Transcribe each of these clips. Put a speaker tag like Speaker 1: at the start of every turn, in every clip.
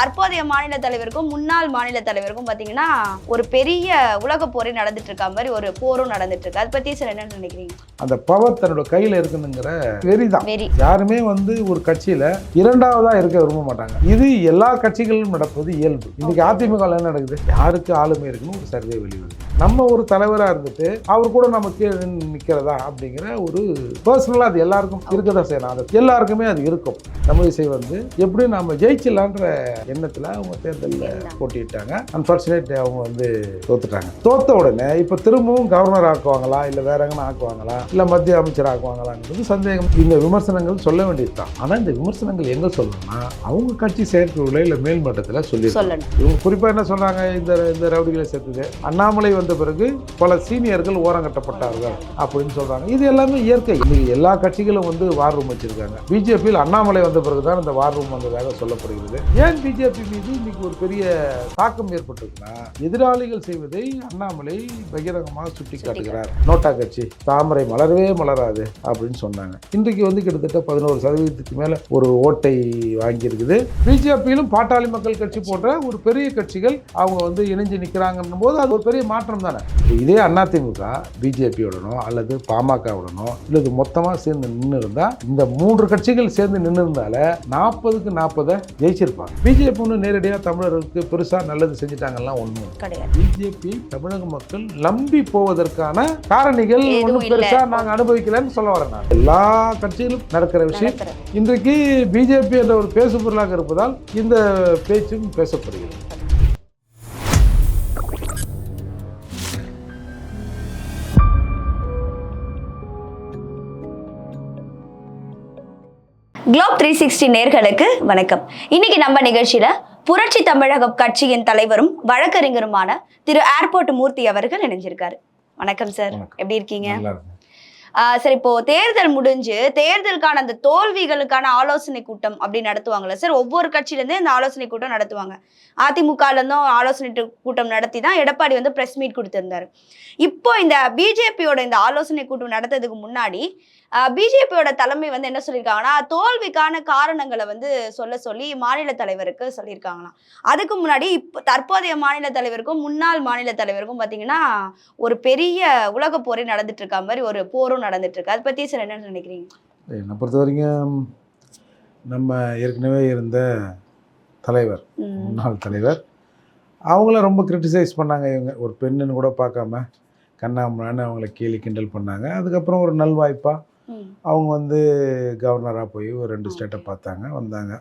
Speaker 1: தற்போதைய மாநில தலைவருக்கும் முன்னாள் மாநில தலைவருக்கும் பாத்தீங்கன்னா ஒரு பெரிய உலக போரே நடந்துட்டு இருக்க மாதிரி ஒரு போரும் நடந்துட்டு இருக்கு அதை பத்தி சார் என்ன நினைக்கிறீங்க?
Speaker 2: அந்த பவர் தன்னோட கையில் இருக்குனுங்கிற வெறிதான்
Speaker 1: வெரி
Speaker 2: யாருமே வந்து ஒரு கட்சியில இரண்டாவதா இருக்க விரும்ப மாட்டாங்க. இது எல்லா கட்சிகளிலும் நடப்பது இயல்பு. இன்னைக்கு அதிமுக என்ன நடக்குது? யாருக்கு ஆளுமை இருக்குன்னு ஒரு சர்வே வெளிவருது. நம்ம ஒரு தலைவரா இருந்துட்டு அவர் கூட நம்ம கீழே நின்னு நிக்கிறதா அப்படிங்கிற ஒரு பர்சனலா அது எல்லாருக்கும் இருக்கதான் செய்யலாம் அது எல்லாருக்குமே அது இருக்கும். தமிழிசை வந்து எப்படி நாம ஜெயிச்சிடலான்ற எண்ணத்துல அவங்க தேர்தலில் போட்டிட்டாங்க அன்பார்ச்சுனேட் அவங்க வந்து தோத்துட்டாங்க. தோத்த உடனே இப்போ திரும்பவும் கவர்னர் ஆக்குவாங்களா? இல்லை வேற எங்கன்னா ஆக்குவாங்களா? இல்லை மத்திய அமைச்சர் ஆக்குவாங்களாங்கிறது சந்தேகம். இந்த விமர்சனங்கள் சொல்ல வேண்டியது தான் ஆனால் இந்த விமர்சனங்கள் எங்கே சொல்லணும்னா அவங்க கட்சி செயற்குழுல இல்லை மேல்மட்டத்தில் சொல்லி
Speaker 1: சொல்லணும்.
Speaker 2: இவங்க குறிப்பாக என்ன சொன்னாங்க இந்த இந்த ரவுடிகளை சேர்த்தது. அண்ணாமலை வந்த பிறகு பல சீனியர்கள் ஓரங்கட்டப்பட்டார்கள் அப்படின்னு சொல்றாங்க. இது எல்லாமே இயற்கை. இன்னைக்கு எல்லா கட்சிகளும் வந்து வார் ரூம் வச்சிருக்காங்க. பிஜேபியில் அண்ணாமலை வந்த பிறகு தான் இந்த வார் ரூம் வந்ததாக சொல்லப்படுகிறது. ஏன் பிஜேபி மீது இன்னைக்கு ஒரு பெரிய தாக்கம் ஏற்பட்டிருக்குன்னா எதிராளிகள் செய்வதை அண்ணாமலை பகிரங்கமாக சுட்டி காட்டுகிறார் நோட்டா கட்சி தாமரை மலரவே மலராது அப்படின்னு சொன்னாங்க. இன்றைக்கு வந்து கிட்டத்தட்ட பதினோரு சதவீதத்துக்கு மேல ஒரு ஓட்டை வாங்கியிருக்குது. பிஜேபியிலும் பாட்டாளி மக்கள் கட்சி போன்ற ஒரு பெரிய கட்சிகள் அவங்க வந்து இணைஞ்சு நிற்கிறாங்கன்னும் போது அது ஒரு பெரிய மாற்றம் தானே? இதே அதிமுக பிஜேபியோடனோ அல்லது பாமகவுடனோ இல்லது மொத்தமாக சேர்ந்து நின்று இருந்தால் இந்த மூன்று கட்சிகள் சேர்ந்து நின்று இருந்தால நாற்பதுக்கு நாற்பதை ஜெயிச்சிருப்பாங்க. பிஜேபி ஒன்று நேரடியாக தமிழர்களுக்கு பெருசாக நல்லது செஞ்சுட்டாங்கலாம் ஒன்று
Speaker 1: கிடையாது.
Speaker 2: பிஜேபி தமிழக மக்கள் நம்பி போவதற்கான காரணிகள் ஒன்றும்
Speaker 1: இல்ல.
Speaker 2: பெருசா நாங்க அனுபவிக்கலன்னு சொல்ல வரேன் நான். எல்லா கட்சியிலும் நடக்கிற விஷயம். இன்றைக்கு பிஜேபி என்ற ஒரு பேசு பொருளாக இருப்பதால் இந்த பேச்சும் பேசப்படுகிறது.
Speaker 1: குளோப் த்ரீ சிக்ஸ்டி நேர்களுக்கு வணக்கம். இன்னைக்கு நம்ம நிகழ்ச்சியில புரட்சி தமிழகம் கட்சியின் தலைவரும் வழக்கறிஞருமான திரு ஏர்போர்ட் மூர்த்தி அவர்கள் இணைஞ்சிருக்காரு. வணக்கம் சார். எப்படி இருக்கீங்க? சார் இப்போ தேர்தல் முடிஞ்சு தேர்தலுக்கான அந்த தோல்விகளுக்கான ஆலோசனை கூட்டம் அப்படி நடத்துவாங்கல்ல சார்? ஒவ்வொரு கட்சியில இருந்தே இந்த ஆலோசனை கூட்டம் நடத்துவாங்க. அதிமுகல இருந்தும் ஆலோசனை கூட்டம் நடத்தி தான் எடப்பாடி வந்து பிரஸ் மீட் கொடுத்திருந்தாரு. இப்போ இந்த பிஜேபியோட இந்த ஆலோசனை கூட்டம் நடத்துறதுக்கு முன்னாடி பிஜேபியோட தலைமை வந்து என்ன சொல்லியிருக்காங்கன்னா தோல்விக்கான காரணங்களை வந்து சொல்ல சொல்லி மாநில தலைவருக்கு சொல்லியிருக்காங்களாம். அதுக்கு முன்னாடி இப்போ தற்போதைய மாநில தலைவருக்கும் முன்னாள் மாநில தலைவருக்கும் பார்த்தீங்கன்னா ஒரு பெரிய உலக போரே நடந்துட்டு இருக்க மாதிரி ஒரு போரும் நடந்துட்டு இருக்கு அதை பத்தி சார் என்ன நினைக்கிறீங்க?
Speaker 2: என்னை பொறுத்த வரைக்கும் நம்ம ஏற்கனவே இருந்த தலைவர் முன்னாள் தலைவர் அவங்கள ரொம்ப கிரிட்டிசைஸ் பண்ணாங்க இவங்க. ஒரு பெண்ணுன்னு கூட பார்க்காம கண்ணாமண்ணான்னு அவங்கள கேலி கிண்டல் பண்ணாங்க. அதுக்கப்புறம் ஒரு நல்வாய்ப்பாக அவங்க வந்து கவர்னராக போய் ஒரு ரெண்டு ஸ்டேட்டை பார்த்தாங்க வந்தாங்க.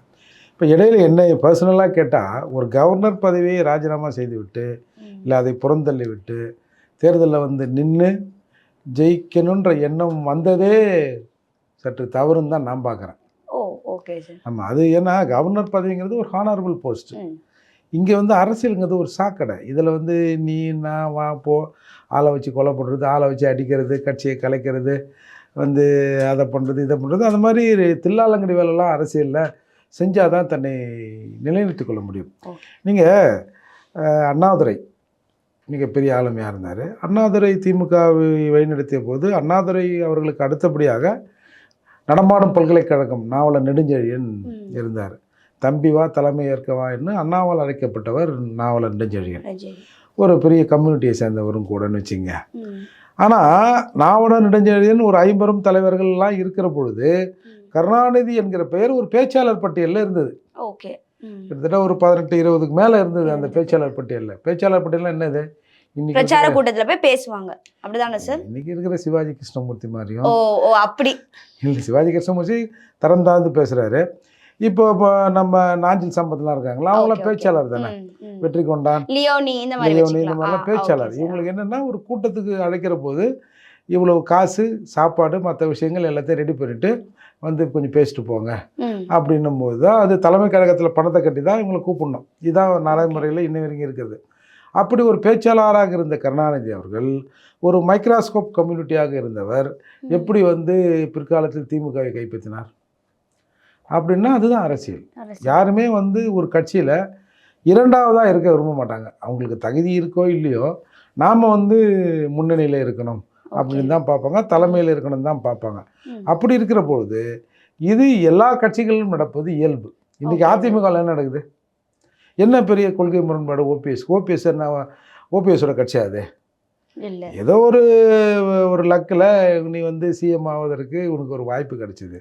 Speaker 2: இப்போ இடையில என்ன பர்சனலாக கேட்டால் ஒரு கவர்னர் பதவியை ராஜினாமா செய்து விட்டு. இல்லை அதை புறந்தள்ளி விட்டு தேர்தலில் வந்து நின்று ஜெயிக்கணுன்ற எண்ணம் வந்ததே சற்று தவறுன்னு தான் நான் பார்க்குறேன்.
Speaker 1: ஓ ஓகே
Speaker 2: ஆமாம் அது ஏன்னா கவர்னர் பதவிங்கிறது ஒரு ஹானரபிள் போஸ்ட். இங்கே வந்து அரசியலுங்கிறது ஒரு சாக்கடை. இதில் வந்து நீ நான் வா போ ஆளை வச்சு கொலை பண்ணுறது ஆளை வச்சு அடிக்கிறது கட்சியை கலைக்கிறது வந்து அதை பண்ணுறது இதை பண்ணுறது அந்த மாதிரி தில்லாலங்கடி வேலைலாம் அரசியலில் செஞ்சால் தான் தன்னை நிலைநிறுத்திக் கொள்ள முடியும். நீங்கள் அண்ணாதுரை மிகப்பெரிய ஆளுமையாக இருந்தார். அண்ணாதுரை திமுகவை வழிநடத்திய போது அண்ணாதுரை அவர்களுக்கு அடுத்தபடியாக நடமாடும் பல்கலைக்கழகம் நாவலர் நெடுஞ்செழியன். இருந்தார். தம்பி வா தலைமை ஏற்கவா என்று அண்ணாவால் அழைக்கப்பட்டவர் நாவலர் நெடுஞ்செழியன். ஒரு பெரிய கம்யூனிட்டியை சேர்ந்தவரும் கூடன்னு வச்சுங்க. ஆனால் நாவலர் நெடுஞ்செழியன் ஒரு ஐம்பெரும் தலைவர்கள்லாம் இருக்கிற பொழுது. கருணாநிதி என்கிற பெயர் ஒரு பேச்சாளர் பட்டியலில் இருந்தது.
Speaker 1: ஓகே.
Speaker 2: கிட்டத்தட்ட ஒரு பதினெட்டு இருபதுக்கு மேலே இருந்தது அந்த பேச்சாளர் பட்டியலில். பேச்சாளர் பட்டியலில் என்னது?
Speaker 1: பிரச்சார கூட்டத்துல போய் பேசுவாங்க. அப்படிதானே சார்?
Speaker 2: இன்னைக்கு இருக்கிற சிவாஜி கிருஷ்ணமூர்த்தி மாதிரியும்
Speaker 1: ஓ அப்படி.
Speaker 2: இல்லை சிவாஜி கிருஷ்ணமூர்த்தி தரம் தாழ்ந்து பேசுகிறாரு இப்போ இப்போ நம்ம நாஞ்சில் சம்பத்லாம் இருக்காங்களா அவங்களாம். பேச்சாளர் தானே. வெற்றி கொண்டான்
Speaker 1: லியோனி இந்த.
Speaker 2: மாதிரிலாம் பேச்சாளர். இவங்களுக்கு என்னென்னா ஒரு கூட்டத்துக்கு அழைக்கிற போது இவ்வளவு காசு சாப்பாடு மற்ற விஷயங்கள் எல்லாத்தையும் ரெடி பண்ணிட்டு வந்து கொஞ்சம் பேசிட்டு போங்க அப்படின்னும் போது தான் அது தலைமை கழகத்தில் பணத்தை கட்டி தான் இவங்களை கூப்பிடணும் இதுதான் நடைமுறையில் இன்ன வரைக்கும் இருக்குது அப்படி ஒரு பேச்சாளராக இருந்த கருணாநிதி அவர்கள் ஒரு மைக்ராஸ்கோப் கம்யூனிட்டியாக இருந்தவர். எப்படி வந்து பிற்காலத்தில் திமுகவை கைப்பற்றினார் அப்படின்னா அதுதான் அரசியல்.
Speaker 1: அரசு.
Speaker 2: யாருமே வந்து ஒரு கட்சியில் இரண்டாவதாக இருக்க விரும்ப மாட்டாங்க. அவங்களுக்கு தகுதி இருக்கோ இல்லையோ நாம் வந்து முன்னணியில் இருக்கணும் அப்படின்னு தான் பார்ப்பாங்க. தலைமையில் இருக்கணும் தான் பார்ப்பாங்க. அப்படி இருக்கிற பொழுது இது எல்லா கட்சிகளிலும் நடப்பது இயல்பு. இன்றைக்கி. அதிமுகவில் என்ன நடக்குது? என்ன பெரிய கொள்கை முரண்பாடு? ஓபிஎஸ். ஓபிஎஸ் என்ன? ஓபிஎஸோட கட்சியா அது. ஏதோ ஒரு ஒரு லக்கில் நீ வந்து சிஎம் ஆவதற்கு உனக்கு ஒரு வாய்ப்பு கிடைச்சிது.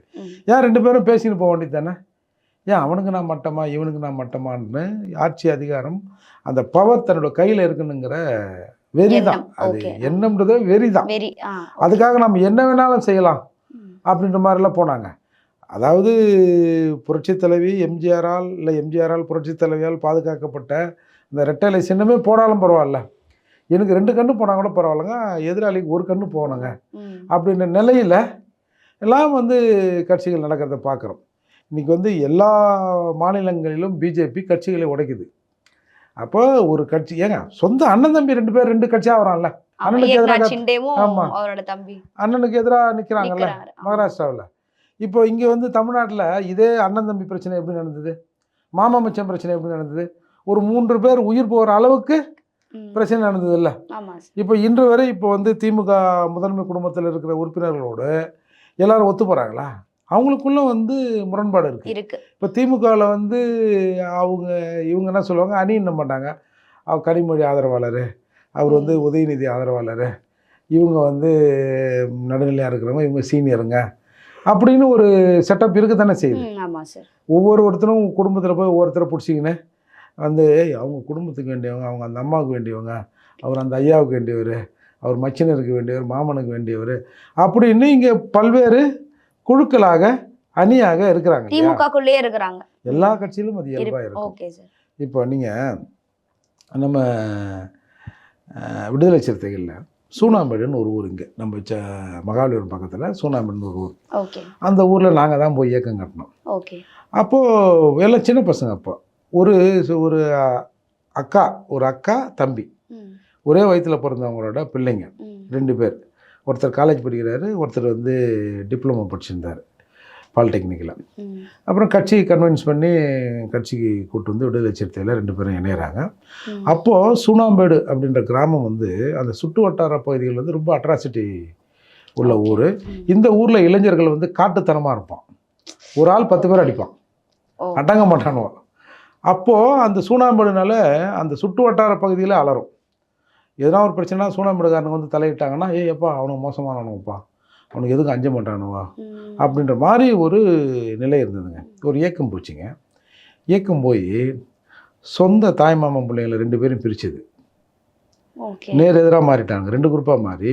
Speaker 2: ஏன் ரெண்டு பேரும் பேசின்னு போக வேண்டியது தானே? ஏன் அவனுக்கு நான் மட்டமா இவனுக்கு நான் மட்டமான்னு ஆட்சி அதிகாரம் அந்த பவர் தன்னோட கையில் இருக்குனுங்கிற வெறி தான். அது. எண்ணம்ன்றதே வெறி தான் அதுக்காக நம்ம என்ன வேணாலும் செய்யலாம். அப்படின்ற மாதிரிலாம் போனாங்க. அதாவது புரட்சித் தலைவி எம்ஜிஆரால் இல்லை எம்ஜிஆரால் புரட்சித் தலைவியால் பாதுகாக்கப்பட்ட இந்த ரெட்டலை சின்னமே போனாலும் பரவாயில்ல. எனக்கு ரெண்டு கண்ணு போனால் கூட பரவாயில்லைங்க எதிராளிக்கு ஒரு கண்ணு போகணுங்க. அப்படின்ற நிலையில் எல்லாம் வந்து கட்சிகள் நடக்கிறத பார்க்குறோம் இன்றைக்கி வந்து எல்லா மாநிலங்களிலும் பிஜேபி கட்சிகளை உடைக்குது அப்போ ஒரு கட்சி ஏங்க சொந்த அண்ணன் தம்பி ரெண்டு பேர் ரெண்டு கட்சியாக வரான்ல அண்ணனுக்கு எதிராக
Speaker 1: ஷிண்டேவும்
Speaker 2: ஆமா.
Speaker 1: அவரோட தம்பி
Speaker 2: அண்ணனுக்கு எதிராக நிற்கிறாங்கல்ல. மகாராஷ்டிராவில் இப்போ இங்கே வந்து தமிழ்நாட்டில் இதே அண்ணன் தம்பி பிரச்சனை எப்படி நடந்தது மாமா மச்சான் பிரச்சனை எப்படி நடந்தது ஒரு மூன்று பேர் உயிர் போகிற அளவுக்கு. பிரச்சனை நடந்தது இல்லை இப்போ இன்று வரை இப்போ வந்து திமுக முதன்மை குடும்பத்தில் இருக்கிற உறுப்பினர்களோடு எல்லாரும் ஒத்து போகிறாங்களா அவங்களுக்குள்ள வந்து முரண்பாடு
Speaker 1: இருக்கு.
Speaker 2: இப்போ திமுகவில் வந்து அவங்க இவங்க என்ன சொல்லுவாங்க? அணி என்ன மாட்டாங்க? அவர் கனிமொழி ஆதரவாளர் அவர் வந்து உதயநிதி ஆதரவாளர் இவங்க வந்து நடுநிலையாக இருக்கிறவங்க இவங்க சீனியருங்க அப்படின்னு ஒரு செட்டப் இருக்க தானே செய்யுது ஒவ்வொரு ஒருத்தரும் குடும்பத்தில் போய் ஒவ்வொருத்தரை பிடிச்சிக்கின்னு வந்து "ஏய், அவங்க குடும்பத்துக்கு வேண்டியவங்க அவங்க அந்த அம்மாவுக்கு வேண்டியவங்க அவர் அந்த ஐயாவுக்கு வேண்டியவர் அவர் மச்சினருக்கு வேண்டியவர் மாமனுக்கு வேண்டியவர் அப்படின்னு இங்கே பல்வேறு குழுக்களாக அணியாக இருக்கிறாங்க?
Speaker 1: திமுகக்குள்ளேயே இருக்கிறாங்க.
Speaker 2: எல்லா கட்சியிலும் அது இயல்பாக இருக்கும். இப்போ நீங்கள் நம்ம விடுதலை சிறுத்தைகளில் சூனாம்பேடுன்னு ஒரு ஊர் இங்கே. நம்ம ச மகாபலிபுரம் பக்கத்தில் சூனாம்பேடுன்னு ஒரு ஊர்.
Speaker 1: ஓகே.
Speaker 2: அந்த ஊரில் நாங்கள் தான் போய் இயக்கம் கட்டினோம்
Speaker 1: ஓகே.
Speaker 2: அப்போது எல்லாம் சின்ன பசங்க அப்போ ஒரு ஒரு அக்கா ஒரு அக்கா தம்பி. ஒரே வயிற்றில் பிறந்தவங்களோட பிள்ளைங்க. ரெண்டு பேர். ஒருத்தர் காலேஜ் படிக்கிறாரு ஒருத்தர் வந்து டிப்ளமோ படிச்சிருந்தார் பாலிடெக்னிக்கில் அப்புறம் கட்சி கன்வின்ஸ் பண்ணி கட்சிக்கு கூட்டு வந்து விடுதலை சிறுத்தையில் ரெண்டு பேரும் இணையிறாங்க. அப்போது சூனாம்பேடு அப்படின்ற கிராமம் வந்து அந்த சுற்று வட்டார பகுதிகள் வந்து ரொம்ப அட்ராசிட்டி உள்ள ஊர். இந்த ஊரில் இளைஞர்கள் வந்து காட்டுத்தனமாக இருப்பான். ஒரு ஆள் பத்து பேர் அடிப்பான். அடங்க மாட்டானுவோம் அப்போது அந்த சூனாம்பேடுனால அந்த சுற்று வட்டார பகுதியில் அலறும். எதனா ஒரு பிரச்சனை சூனாம்பேடுக்காரனுங்க வந்து தலையிட்டாங்கன்னா ஏய் எப்பா அவனுக்கு மோசமானவனுப்பா அவனுக்கு எதுக்கும் அஞ்ச மாட்டானுவா? அப்படின்ற மாதிரி ஒரு நிலை இருந்ததுங்க. ஒரு இயக்கம் போச்சுங்க. இயக்கம் போய் சொந்த தாய்மாமன் பிள்ளைங்களை ரெண்டு பேரும் பிரிச்சது. நேர் எதிராக மாறிட்டாங்க. ரெண்டு குரூப்பாக மாறி.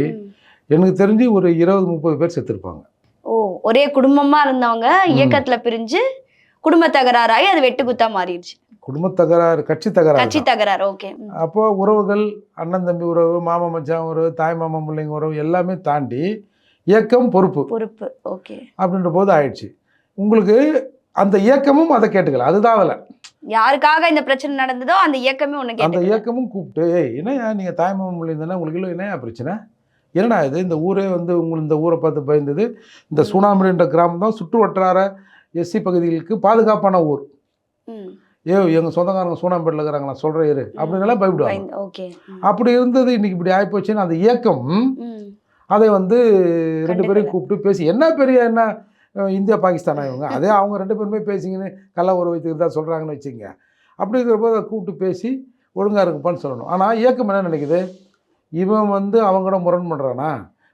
Speaker 2: எனக்கு தெரிஞ்சு ஒரு இருபது முப்பது பேர் செத்துருப்பாங்க.
Speaker 1: ஓ ஒரே குடும்பமா இருந்தவங்க இயக்கத்துல பிரிஞ்சு குடும்ப தகராறாயி அது வெட்டு குத்தா மாறிடுச்சு.
Speaker 2: குடும்ப தகராறு கட்சி தகராறு
Speaker 1: கட்சி தகராறு ஓகே
Speaker 2: அப்போ உறவுகள் அண்ணன் தம்பி உறவு மாமா மச்சான் உறவு தாய் மாமா பிள்ளைங்க உறவு எல்லாமே தாண்டி இயக்கம் பொறுப்பு.
Speaker 1: பொறுப்பு ஓகே
Speaker 2: அப்படின்ற போது ஆயிடுச்சு. உங்களுக்கு அந்த இயக்கமும் அதை கேட்டுக்கல அதுதான் அதில்
Speaker 1: யாருக்காக இந்த பிரச்சனை நடந்ததோ அந்த இயக்கமே ஒண்ணு
Speaker 2: அந்த இயக்கமும் கூப்பிட்டு ஏய் நீங்கள் தாய் மாமா பிள்ளை தானே உங்களுக்கு இல்லை என்னையா பிரச்சனை? என்னடா இது? இந்த ஊரே வந்து உங்களுக்கு இந்த ஊரை பார்த்து பயந்தது. இந்த சூனாமணின்ற கிராமம் தான் சுற்று வட்டார எஸ்சி பகுதிகளுக்கு பாதுகாப்பான ஊர். ஏ எங்கள் சொந்தக்காரங்க சூனாம்பேட்டில் இருக்கிறாங்க நான் சொல்கிறேன் இரு அப்படின்னெல்லாம் பயப்படுவாங்க. அப்படி இருந்தது இன்னைக்கு இப்படி ஆகிப்போச்சுன்னு அந்த இயக்கம் அதை வந்து ரெண்டு பேரையும். கூப்பிட்டு பேசி என்ன பெரிய என்ன இந்தியா பாகிஸ்தானா இவங்க? அதே அவங்க ரெண்டு பேருமே பேசிங்கன்னு கள்ள உறவு தான் சொல்கிறாங்கன்னு வச்சுங்க அப்படி இருக்கிறப்போ அதை கூப்பிட்டு பேசி ஒழுங்காக இருக்குப்பான்னு சொல்லணும். ஆனால் இயக்கம் என்ன நினைக்குது? இவன் வந்து அவங்களோட முரண் பண்ணுறானா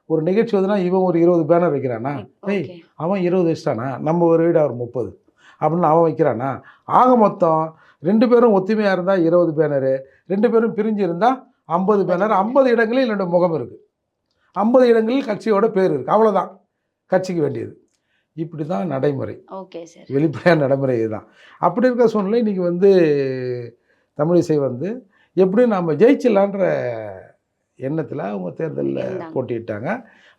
Speaker 2: ஒரு நிகழ்ச்சி வந்துன்னா இவன் ஒரு இருபது பேனர் வைக்கிறானா? ஏய் அவன் இருபது வச்சிட்டானா நம்ம ஒரு வீடு அவர் முப்பது. அப்படின்னு அவன் வைக்கிறானா? ஆக மொத்தம் ரெண்டு பேரும் ஒத்துமையாக இருந்தால் இருபது பேனரு ரெண்டு பேரும் பிரிஞ்சு இருந்தால் ஐம்பது பேனர் ஐம்பது இடங்களில் என்னோட முகம் இருக்குது ஐம்பது இடங்களில் கட்சியோட பேர் இருக்குது அவ்வளோதான் கட்சிக்கு வேண்டியது. இப்படி தான் நடைமுறை.
Speaker 1: Okay sir.
Speaker 2: வெளிப்படையான நடைமுறை இதுதான். அப்படி இருக்க சூழ்நிலை இன்றைக்கி வந்து தமிழிசை வந்து எப்படி நாம் ஜெயிச்சிடலான்ற எண்ணத்தில் அவங்க தேர்தலில்
Speaker 1: இருந்தாங்க.
Speaker 2: போட்டியிட்டாங்க.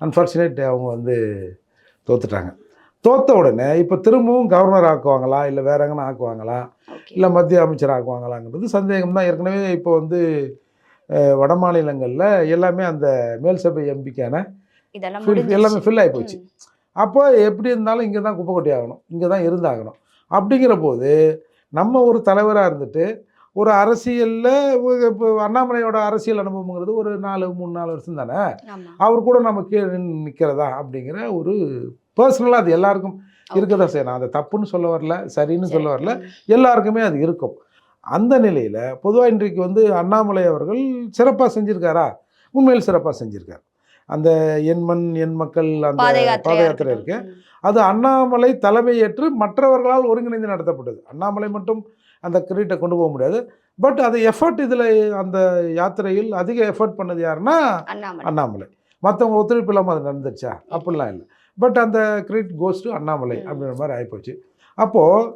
Speaker 2: அன்ஃபார்ச்சுனேட் அவங்க வந்து தோத்துட்டாங்க. தோத்த உடனே இப்போ திரும்பவும் கவர்னர் ஆக்குவாங்களா? இல்லை வேற எங்கன்னா ஆக்குவாங்களா? இல்லை மத்திய அமைச்சர் ஆக்குவாங்களாங்கிறது சந்தேகம் தான். ஏற்கனவே இப்போ வந்து வட மாநிலங்களில் எல்லாமே அந்த மேல் சபை எம்பிக்கான எல்லாமே. ஃபில் ஆகி போச்சு அப்போ எப்படி இருந்தாலும் இங்கே தான் குப்பை கொட்டி ஆகணும். இங்கே தான் இருந்தாகணும். அப்படிங்கிற போது நம்ம ஒரு தலைவராக இருந்துட்டு ஒரு அரசியலில் இப்போ அண்ணாமலையோட அரசியல் அனுபவங்கிறது ஒரு நாலு மூணு நாலு வருஷம் தானே? அவர் கூட நம்ம கீழே நிற்கிறதா அப்படிங்கிற ஒரு பர்சனலாக அது எல்லாருக்கும் இருக்க தான் செய்யணும் அதை தப்புன்னு சொல்ல வரல சரின்னு சொல்ல வரல. எல்லாருக்குமே அது இருக்கும். அந்த நிலையில் பொதுவாக இன்றைக்கு வந்து அண்ணாமலை அவர்கள் சிறப்பாக செஞ்சிருக்காரா? உண்மையில் சிறப்பாக செஞ்சிருக்கார். அந்த என் மண் என் மக்கள் அந்த
Speaker 1: பாத
Speaker 2: பாத
Speaker 1: யாத்திரையா
Speaker 2: யாத்திரை இருக்கு. அது அண்ணாமலை தலைமையேற்று மற்றவர்களால் ஒருங்கிணைந்து நடத்தப்பட்டது. அண்ணாமலை மட்டும் அந்த கிரீட்டை கொண்டு போக முடியாது. பட் அது எஃபர்ட் இதில் அந்த யாத்திரையில் அதிக எஃபர்ட் பண்ணது யாருன்னா
Speaker 1: அண்ணாமலை.
Speaker 2: அண்ணாமலை. மற்றவங்க ஒத்துழைப்பு இல்லாமல் அது நடந்துச்சா அப்படிலாம் இல்லை. பட் அந்த கிரெடிட் கோஸ் டு அண்ணாமலை. அப்படின்ற மாதிரி ஆகிப்போச்சு அப்போது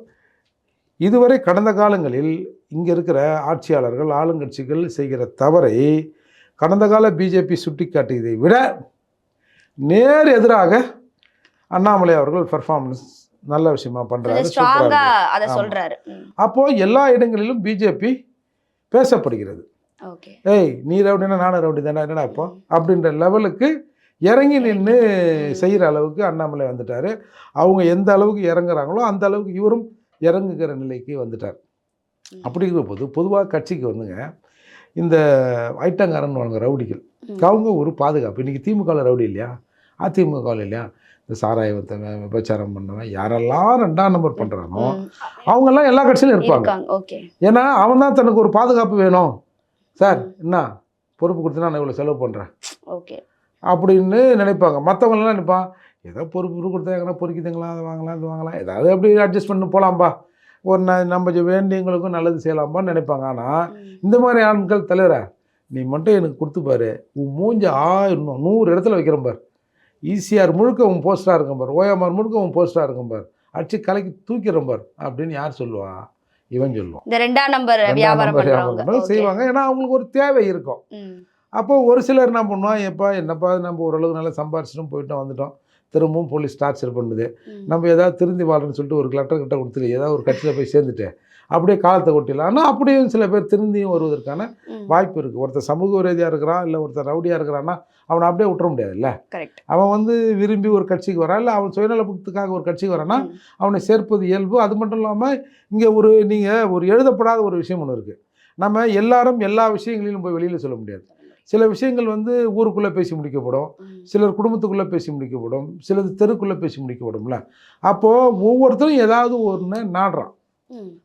Speaker 2: இதுவரை கடந்த காலங்களில் இங்கே இருக்கிற ஆட்சியாளர்கள் ஆளுங்கட்சிகள் செய்கிற தவறை கடந்த கால பிஜேபி சுட்டிக்காட்டியதை விட நேர் எதிராக அண்ணாமலை அவர்கள் பெர்ஃபார்மன்ஸ் நல்ல விஷயமா பண்ணுறாரு
Speaker 1: அத ம்.
Speaker 2: அப்போது எல்லா இடங்களிலும் பிஜேபி பேசப்படுகிறது. ஏய் நீ ரவுடினா நானும் ரவுடி தானே என்னடா இப்போ? அப்படின்ற லெவலுக்கு இறங்கி நின்று செய்கிற அளவுக்கு அண்ணாமலை வந்துட்டார். அவங்க எந்த அளவுக்கு இறங்குறாங்களோ அந்த அளவுக்கு இவரும் இறங்குகிற நிலைக்கு வந்துட்டார். அப்படிங்கிற போது பொதுவாக கட்சிக்கு வந்துங்க இந்த ஐட்டங்காரன் வாங்க ரவுடிகள். அவங்க ஒரு பாதுகாப்பு. இன்றைக்கி திமுகவில் ரவுடி இல்லையா? அதிமுகவில் இல்லையா? இந்த சாராயத்தவன் விபச்சாரம் பண்ணவன் யாரெல்லாம் ரெண்டாம் நம்பர் பண்ணுறானோ. அவங்கெல்லாம் எல்லா கட்சியிலும் இருப்பாங்க. ஏன்னா அவன் தான் தனக்கு ஒரு பாதுகாப்பு வேணும். சார் என்ன? பொறுப்பு கொடுத்தா நான் இவ்வளோ செலவு பண்ணுறேன்
Speaker 1: ஓகே.
Speaker 2: அப்படின்னு நினைப்பாங்க. மற்றவங்களாம் நினைப்பான் ஏதோ பொறுப்பு கொடுத்தா எங்கன்னா பொறுக்கிதுங்களா அதை வாங்கலாம் இது வாங்கலாம் ஏதாவது அப்படி அட்ஜஸ்ட் பண்ணி போகலாம்பா ஒரு நம்ம வேண்டியவங்களுக்கும் நல்லது செய்யலாம்பான்னு நினைப்பாங்க. ஆனால். இந்த மாதிரி ஆண்கள் தலைவரா நீ மட்டும் எனக்கு கொடுத்து பாரு. உன் மூஞ்ச ஆயிரம் நூறு இடத்துல வைக்கிறேன் பார். ஈசிஆர் முழுக்க உன் போஸ்டாக இருக்கும் பார். ஓஎம்ஆர் முழுக்க உன் போஸ்டாக இருக்கும் பார். அடிச்சு கலக்கி தூக்கிறேன் பார் அப்படின்னு யார் சொல்லுவா? இவன் சொல்லுவான்.
Speaker 1: இந்த ரெண்டாம் நம்பர் வியாபாரம்.
Speaker 2: செய்வாங்க. ஏன்னா அவங்களுக்கு ஒரு தேவை இருக்கும். அப்போ ஒரு சிலர் என்ன பண்ணுவான்? எப்பா என்னப்பா நம்ம ஓரளவுக்கு நல்லா சம்பாரிச்சிட்டோம் போயிட்டோம் வந்துட்டோம். திரும்பவும் போலீஸ் டார்ச்சர் பண்ணுது. நம்ம ஏதாவது திருந்தி வாழ்றேன்னு சொல்லிட்டு ஒரு லெட்டர் கிட்ட கொடுத்துட்டு ஏதாவது ஒரு கட்சியில் போய் சேர்ந்துட்டு அப்படியே காலத்தை கொட்டிடலாம். ஆனால் அப்படியும் சில பேர் திருந்தியும் வருவதற்கான. வாய்ப்பு இருக்குது ஒருத்தர் சமூக ரீதியாக இருக்கிறான் இல்லை ஒருத்தர் ரவுடியாக இருக்கிறான்னா அவனை அப்படியே விட்டுற முடியாதுல்ல?
Speaker 1: கரெக்ட்.
Speaker 2: அவன் வந்து விரும்பி ஒரு கட்சிக்கு வரான் இல்லை அவன் சுயநலத்துக்காக ஒரு கட்சிக்கு வரான்னா. அவனை சேர்ப்பது இயல்பு. அது மட்டும் இல்லாமல் இங்கே ஒரு நீங்கள் ஒரு எழுதப்படாத ஒரு விஷயம் ஒன்று இருக்குது நம்ம எல்லாரும் எல்லா விஷயங்களையும் போய் வெளியில் சொல்ல முடியாது. சில விஷயங்கள் வந்து ஊருக்குள்ளே பேசி முடிக்கப்படும். சிலர் குடும்பத்துக்குள்ளே பேசி முடிக்கப்படும். சிலது தெருக்குள்ளே பேசி முடிக்கப்படும்ல அப்போது ஒவ்வொருத்தரும் ஏதாவது ஒன்று நாடுறான்.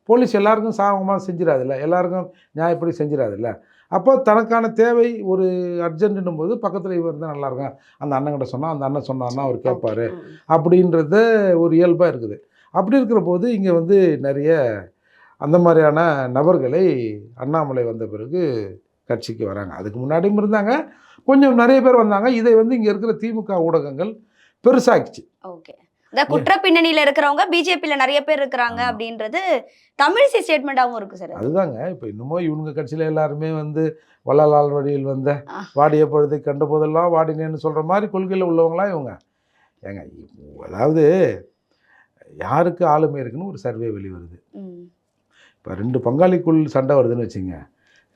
Speaker 2: போலீஸ் எல்லாருக்கும் சாகமாக செஞ்சிடாதுல்ல எல்லாருக்கும் நியாயப்படி செஞ்சிடாதுல்ல அப்போ தனக்கான தேவை ஒரு அர்ஜென்ட்னும் போது பக்கத்தில் இவர் இருந்தால் நல்லா இருக்கும் அந்த அண்ணன்கிட்ட சொன்னால் அந்த அண்ணன் சொன்னார்னா அவர் கேட்பாரு. அப்படின்றத ஒரு இயல்பாக இருக்குது. அப்படி இருக்கிற போது இங்கே வந்து நிறைய அந்த மாதிரியான நபர்களை அண்ணாமலை வந்த பிறகு கட்சிக்கு வராங்க. அதுக்கு முன்னாடியும் இருந்தாங்க. கொஞ்சம் நிறைய பேர் வந்தாங்க. இதை வந்து இங்கே இருக்கிற திமுக ஊடகங்கள் பெருசாக்கிச்சு
Speaker 1: ஓகே. இந்த குற்ற பின்னணியில இருக்கிறவங்க பிஜேபியில நிறைய பேர் இருக்கிறாங்க. அப்படின்றது தமிழிசை ஸ்டேட்மெண்டாவும் இருக்கு சார்
Speaker 2: அதுதாங்க இப்போ இன்னமும் இவங்க கட்சியில் எல்லாருமே வந்து வள்ளலால் வழியில் வந்த. வாடிய பொழுது கண்ட போதெல்லாம் வாடினேன்னு சொல்கிற மாதிரி கொள்கையில் உள்ளவங்களாம் இவங்க ஏங்க அதாவது யாருக்கு ஆளுமை இருக்குன்னு ஒரு சர்வே வெளிவருது. இப்போ ரெண்டு பங்காளிக்குள் சண்டை வருதுன்னு வச்சுங்க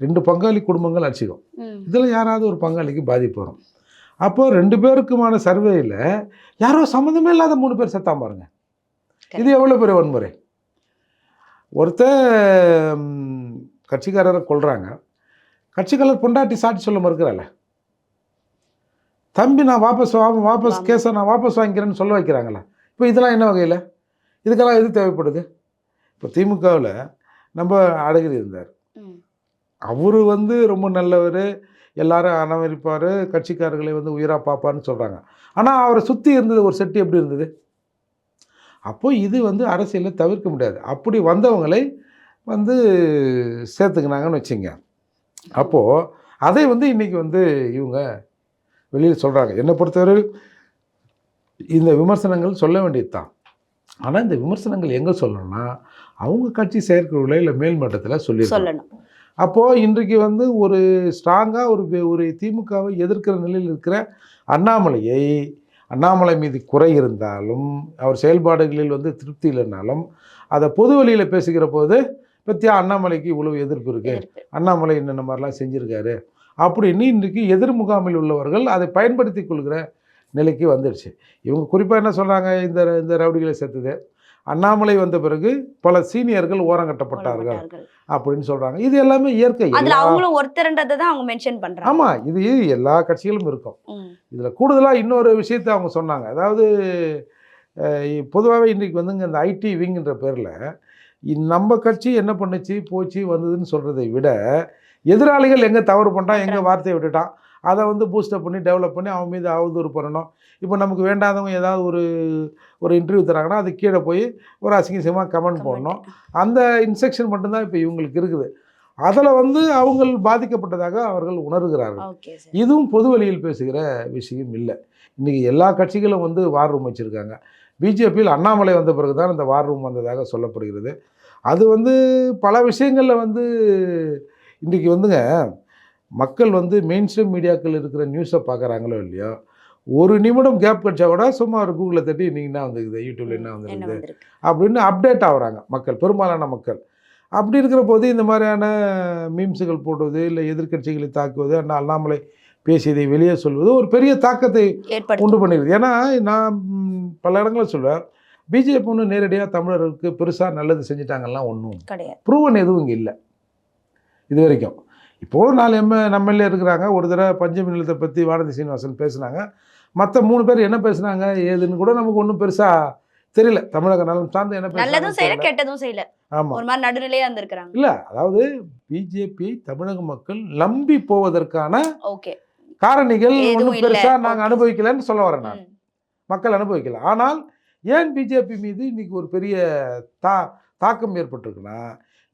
Speaker 2: ரெண்டு பங்காளி குடும்பங்கள் அடிச்சுக்கும். இதில் யாராவது ஒரு பங்காளிக்கு பாதிப்பு வரும் அப்போ ரெண்டு பேருக்குமான சர்வேயில் யாரோ சம்மந்தமே இல்லாத மூணு பேர் செத்தான் பாருங்க. இது எவ்வளோ பெரிய வன்முறை? ஒருத்தர் கட்சிக்காரரை கொல்றாங்க. கட்சிக்காரர் பொண்டாட்டி சாட்சி சொல்ல மறுக்கிறாள். தம்பி நான் வாபஸ் வா வாபஸ். கேஸை நான் வாபஸ் வாங்கிக்கிறேன்னு சொல்ல வைக்கிறாங்களா. இப்போ இதெல்லாம் என்ன வகையில்? இதுக்கெல்லாம் எது தேவைப்படுது? இப்போ திமுகவில் நம்ம அழகிரி இருந்தார். அவர் வந்து ரொம்ப நல்லவர். எல்லாரும் அனுமதிப்பார் கட்சிக்காரர்களை வந்து உயிராக பார்ப்பார்னு சொல்கிறாங்க ஆனால் அவரை சுற்றி இருந்தது ஒரு செட்டு எப்படி இருந்தது? அப்போது இது வந்து அரசியலில் தவிர்க்க முடியாது. அப்படி வந்தவங்களை வந்து சேர்த்துக்கினாங்கன்னு வச்சுங்க. அப்போது அதை வந்து இன்றைக்கி வந்து இவங்க வெளியில் சொல்கிறாங்க என்னை பொறுத்தவரை இந்த விமர்சனங்கள் சொல்ல வேண்டியது தான் ஆனால் இந்த விமர்சனங்கள் எங்கே சொல்லணும்னா அவங்க கட்சி செயற்குழுவில் இல்லை மேல்மட்டத்தில் சொல்லி
Speaker 1: சொல்லணும்.
Speaker 2: அப்போது இன்றைக்கு வந்து ஒரு ஸ்ட்ராங்காக ஒரு ஒரு திமுகவை எதிர்க்கிற நிலையில் இருக்கிற அண்ணாமலையை அண்ணாமலை மீது குறை இருந்தாலும் அவர் செயல்பாடுகளில் வந்து திருப்தி இல்லைனாலும் அதை பொது வழியில் பேசுகிற போது பற்றியா அண்ணாமலைக்கு இவ்வளவு எதிர்ப்பு இருக்குது. அண்ணாமலை என்னென்ன மாதிரிலாம் செஞ்சுருக்காரு? அப்படின்னு இன்றைக்கு எதிர் முகாமில் உள்ளவர்கள் அதை பயன்படுத்தி கொள்கிற நிலைக்கு வந்துடுச்சு. இவங்க குறிப்பாக என்ன சொல்கிறாங்க இந்த இந்த ரவுடிகளை சேர்த்தது. அண்ணாமலை வந்த பிறகு பல சீனியர்கள் ஓரங்கட்டப்பட்டார்கள். அப்படின்னு சொல்கிறாங்க இது எல்லாமே இயற்கை.
Speaker 1: அவங்களும் ஒருத்தர்ன்றதை தான் அவங்க மென்ஷன் பண்றாங்க.
Speaker 2: ஆமா இது எல்லா கட்சிகளும் இருக்கும். இதில் கூடுதலாக இன்னொரு விஷயத்தை அவங்க சொன்னாங்க. அதாவது பொதுவாகவே இன்றைக்கி வந்துங்க இந்த ஐடி விங்குன்ற பேரில் நம்ம கட்சி என்ன பண்ணுச்சு போச்சு வந்ததுன்னு சொல்கிறதை விட எதிராளிகள் எங்கே தவறு பண்ணிட்டான் எங்கே வார்த்தையை விட்டுட்டான். அதை வந்து பூஸ்டப் பண்ணி டெவலப் பண்ணி அவன் மீது அவதூறு பண்ணணும். இப்போ நமக்கு வேண்டாதவங்க ஏதாவது ஒரு ஒரு இன்டர்வியூ தராங்கன்னா அது கீழே போய் ஒரு அசிங்கசியமாக கமெண்ட் போடணும். அந்த இன்ஸ்ட்ரக்ஷன் மட்டும்தான் இப்போ இவங்களுக்கு இருக்குது. அதில் வந்து அவங்கள் பாதிக்கப்பட்டதாக அவர்கள் உணர்கிறார்கள். இதுவும் பொது வெளியில் பேசுகிற விஷயம் இல்லை. இன்றைக்கி எல்லா கட்சிகளும் வந்து வார் ரூம் வச்சுருக்காங்க. பிஜேபியில் அண்ணாமலை வந்த பிறகு தான் இந்த வார் ரூம் வந்ததாக சொல்லப்படுகிறது. அது வந்து பல விஷயங்களில் வந்து இன்றைக்கி வந்துங்க மக்கள் வந்து மெயின் ஸ்ட்ரீம் மீடியாக்கள் இருக்கிற நியூஸை பார்க்குறாங்களோ இல்லையோ ஒரு நிமிடம் கேப் கிடைச்சா கூட சும்மா ஒரு கூகுளில் தட்டி இன்றைக்கி என்ன வந்துருக்குது? யூடியூப்ல என்ன வந்துருக்குது?
Speaker 1: வந்திருக்கு?
Speaker 2: அப்படின்னு அப்டேட் ஆகுறாங்க மக்கள் பெரும்பாலான மக்கள். அப்படி இருக்கிற போது இந்த மாதிரியான மீம்ஸுகள் போடுவது இல்லை எதிர்க்கட்சிகளை தாக்குவது அண்ணா அண்ணாமலை பேசியதை வெளியே சொல்வது ஒரு பெரிய தாக்கத்தை உண்டு பண்ணிடுது ஏன்னா நான் பல இடங்களில் சொல்வேன் பிஜேபி ஒன்று நேரடியாக தமிழர்களுக்கு பெருசாக நல்லது செஞ்சிட்டாங்கலாம் ஒன்றும்
Speaker 1: கிடையாது.
Speaker 2: ப்ரூவன் எதுவும் இங்கே இல்லை. இது வரைக்கும். இப்போது நாலு எம்ஏ நம்மளே இருக்கிறாங்க. ஒரு தடவை பஞ்சமி நிலத்தை பற்றி வானதி சீனிவாசன் பேசுனாங்க. மற்ற மூணு பேர் என்ன பேசுனாங்க ஏதுன்னு கூட நமக்கு ஒன்றும் பெருசாக தெரியல. தமிழக நலம் சார்ந்து என்ன
Speaker 1: நல்லதும் செய்யல கெட்டதும் செய்யல.
Speaker 2: ஆமாம்
Speaker 1: ஒரு மாதிரி நடுநிலையா இருந்திருக்கிறாங்க.
Speaker 2: இல்லை அதாவது பிஜேபி தமிழக மக்கள் நம்பி போவதற்கான
Speaker 1: ஓகே.
Speaker 2: காரணிகள் ஒன்றும். பெருசாக நாங்கள். அனுபவிக்கலைன்னு சொல்ல வரேன் நான். மக்கள் அனுபவிக்கல. ஆனால் ஏன் பிஜேபி மீது இன்னைக்கு ஒரு பெரிய தா தாக்கம் ஏற்பட்டிருக்குன்னா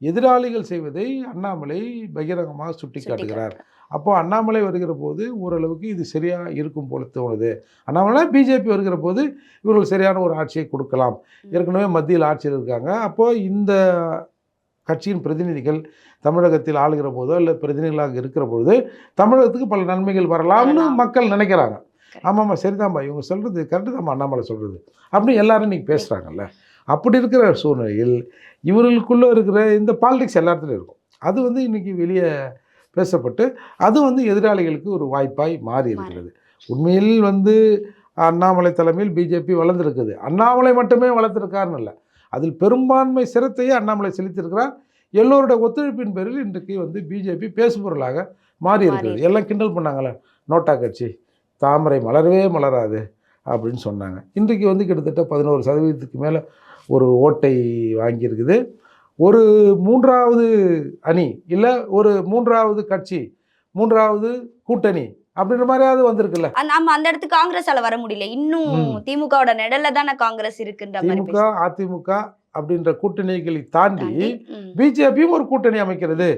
Speaker 2: எதிராளிகள் செய்வதை அண்ணாமலை பகிரங்கமாக சுட்டி காட்டுகிறார் அப்போ அண்ணாமலை வருகிற போது ஓரளவுக்கு இது சரியாக இருக்கும் போல தோணுது. அண்ணாமலை பிஜேபி வருகிற போது இவர்கள் சரியான ஒரு ஆட்சியை கொடுக்கலாம். ஏற்கனவே மத்தியில் ஆட்சியில் இருக்காங்க. அப்போ இந்த கட்சியின் பிரதிநிதிகள் தமிழகத்தில் ஆளுகிற போதோ இல்லை பிரதிநிதிகளாக இருக்கிற பொழுது தமிழகத்துக்கு பல நன்மைகள் வரலாம்னு
Speaker 1: வரலாம்.
Speaker 2: மக்கள் நினைக்கிறாங்க.
Speaker 1: Correct.
Speaker 2: ஆமாம்மா சரிதாம்மா. இவங்க சொல்கிறது கரெக்டு தான்மா அண்ணாமலை சொல்கிறது அப்படின்னு எல்லாரும் இன்னைக்கு பேசுகிறாங்கல்ல அப்படி இருக்கிற சூழ்நிலையில் இவர்களுக்குள்ளே இருக்கிற இந்த பாலிடிக்ஸ் எல்லா இடத்துலையும் இருக்கும். அது வந்து இன்னைக்கு வெளியே பேசப்பட்டு அது வந்து எதிராளிகளுக்கு ஒரு வாய்ப்பாய் மாறி இருக்கிறது. உண்மையில் வந்து அண்ணாமலை தலைமையில் பிஜேபி வளர்ந்துருக்குது. அண்ணாமலை மட்டுமே வளர்த்துருக்காருன்னு இல்லை. அதில் பெரும்பான்மை சிரத்தையே அண்ணாமலை செலுத்தியிருக்கிறார். எல்லோருடைய ஒத்துழைப்பின் பேரில் இன்றைக்கு வந்து பிஜேபி பேசுபொருளாக மாறி இருக்கிறது. எல்லாம் கிண்டல் பண்ணாங்களே நோட்டா கட்சி தாமரை மலரவே மலராது அப்படின்னு சொன்னாங்க. இன்றைக்கு வந்து கிட்டத்தட்ட பதினோரு சதவீதத்துக்கு மேலே ஒரு ஓட்டை வாங்கியிருக்குது. ஒரு மூன்றாவது அணி இல்லை ஒரு மூன்றாவது கட்சி மூன்றாவது கூட்டணி அப்படின்ற மாதிரியாவது வந்திருக்குல்ல.
Speaker 1: ஆமா அந்த இடத்துக்கு காங்கிரஸால வர முடியல. இன்னும். திமுகவோட நிழல்ல தானே காங்கிரஸ் இருக்குன்ற
Speaker 2: திமுக அதிமுக அப்படின்ற கூட்டணிகளை தாண்டி. பிஜேபியும் ஒரு கூட்டணி அமைக்கிறது.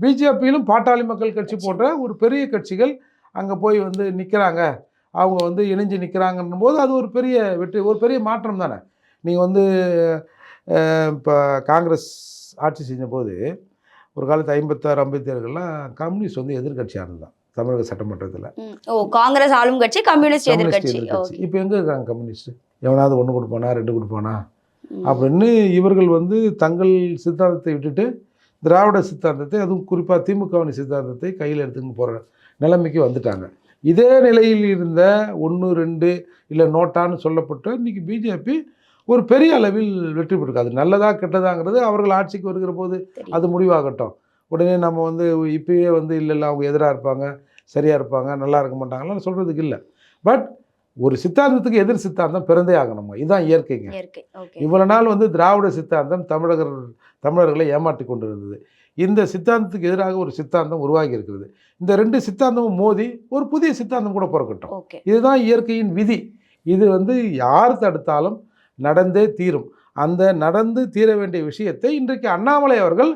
Speaker 2: பிஜேபியிலும் பாட்டாளி மக்கள் கட்சி போன்ற ஒரு பெரிய கட்சிகள் அங்கே போய் வந்து நிற்கிறாங்க அவங்க வந்து இணைஞ்சு நிற்கிறாங்கன்னும் போது அது ஒரு பெரிய வெற்றி ஒரு பெரிய மாற்றம் தானே. நீங்கள் வந்து இப்போ காங்கிரஸ் ஆட்சி செஞ்சபோது ஒரு காலத்து ஐம்பத்தாறு ஐம்பத்தேழுகள்லாம் கம்யூனிஸ்ட் வந்து எதிர்கட்சியாக இருந்தான் தமிழக சட்டமன்றத்தில்.
Speaker 1: ஓ காங்கிரஸ் ஆளும் கட்சி கம்யூனிஸ்ட் எதிர்கட்சி
Speaker 2: இப்போ எங்கே இருக்காங்க கம்யூனிஸ்ட் எவனாவது ஒன்று கொடுப்பானா ரெண்டு கொடுப்பானா? அப்படின்னு இவர்கள் வந்து தங்கள் சித்தாந்தத்தை விட்டுட்டு திராவிட சித்தாந்தத்தை அதுவும் குறிப்பாக திமுகவின் சித்தாந்தத்தை கையில் எடுத்துன்னு போகிற நிலைமைக்கு வந்துட்டாங்க. இதே நிலையில் இருந்த ஒன்று ரெண்டு இல்லை நோட்டான்னு சொல்லப்பட்ட இன்னைக்கு பிஜேபி ஒரு பெரிய அளவில் வெற்றி பெற்றிருக்கு அது நல்லதா கெட்டதாங்கிறது அவர்கள் ஆட்சிக்கு வருகிற போது. அது முடிவாகட்டும். உடனே நம்ம வந்து இப்பயே வந்து இல்லை இல்லை அவங்க எதிராக இருப்பாங்க சரியாக இருப்பாங்க நல்லா இருக்க மாட்டாங்களான்னு சொல்கிறதுக்கு இல்லை. பட் ஒரு சித்தாந்தத்துக்கு எதிர் சித்தாந்தம் பிறந்தே ஆகணும் இதுதான் இயற்கைங்க. இவ்வளவு நாள் வந்து திராவிட சித்தாந்தம் தமிழகர் தமிழர்களை ஏமாற்றி கொண்டிருந்தது. இந்த சித்தாந்தத்துக்கு எதிராக ஒரு சித்தாந்தம் உருவாகி இருக்கிறது. இந்த ரெண்டு சித்தாந்தமும் மோதி ஒரு புதிய சித்தாந்தம் கூட பிறக்கட்டும். இதுதான் இயற்கையின் விதி. இது வந்து யார் தடுத்தாலும் நடந்தே தீரும். அந்த நடந்து தீர வேண்டிய விஷயத்தை இன்றைக்கு அண்ணாமலை அவர்கள்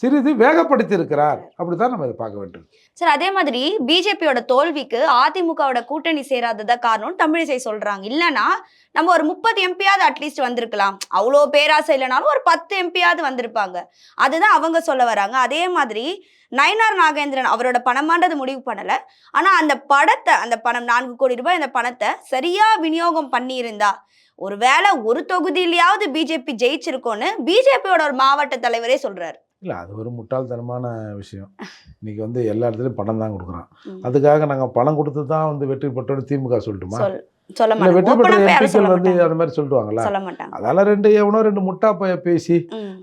Speaker 2: சிறிது வேகப்படுத்தியிருக்கிறார். அப்படிதான் நம்ம இதை பார்க்க வேண்டும்.
Speaker 1: சார் அதே மாதிரி பிஜேபியோட தோல்விக்கு அதிமுகவோட கூட்டணி சேராததா காரணம் தமிழிசை சொல்றாங்க. இல்லனா நம்ம ஒரு முப்பது எம்பியாவது அட்லீஸ்ட் வந்திருக்கலாம். அவ்வளோ பேராசை இல்லைனாலும் ஒரு பத்து எம்பியாவது வந்திருப்பாங்க. அதுதான் அவங்க சொல்ல வராங்க. அதே மாதிரி நயனார் நாகேந்திரன் அவரோட பணமான்றது முடிவு பண்ணல. ஆனா அந்த படத்தை அந்த பணம் நான்கு கோடி ரூபாய் அந்த பணத்தை சரியா விநியோகம் பண்ணியிருந்தா ஒருவேளை ஒரு தொகுதியிலையாவது பிஜேபி ஜெயிச்சிருக்கோன்னு பிஜேபியோட ஒரு மாவட்ட தலைவரே சொல்றாரு.
Speaker 2: இல்லை அது ஒரு முட்டாள்தனமான விஷயம். இன்னைக்கு வந்து எல்லா இடத்துலையும் பணம் தான் கொடுக்குறான். அதுக்காக நாங்கள் பணம் கொடுத்து தான் வந்து வெற்றி பெற்றோன்னு திமுக சொல்லட்டுமா?
Speaker 1: சொல் சொல்ல
Speaker 2: வெற்றி பெற்ற எம்பிக்கள் வந்து. அந்த மாதிரி சொல்லிடுவாங்களா
Speaker 1: சொல்ல மாட்டாங்க.
Speaker 2: அதெல்லாம் ரெண்டு எவனோ ரெண்டு முட்டா பைய பேசி.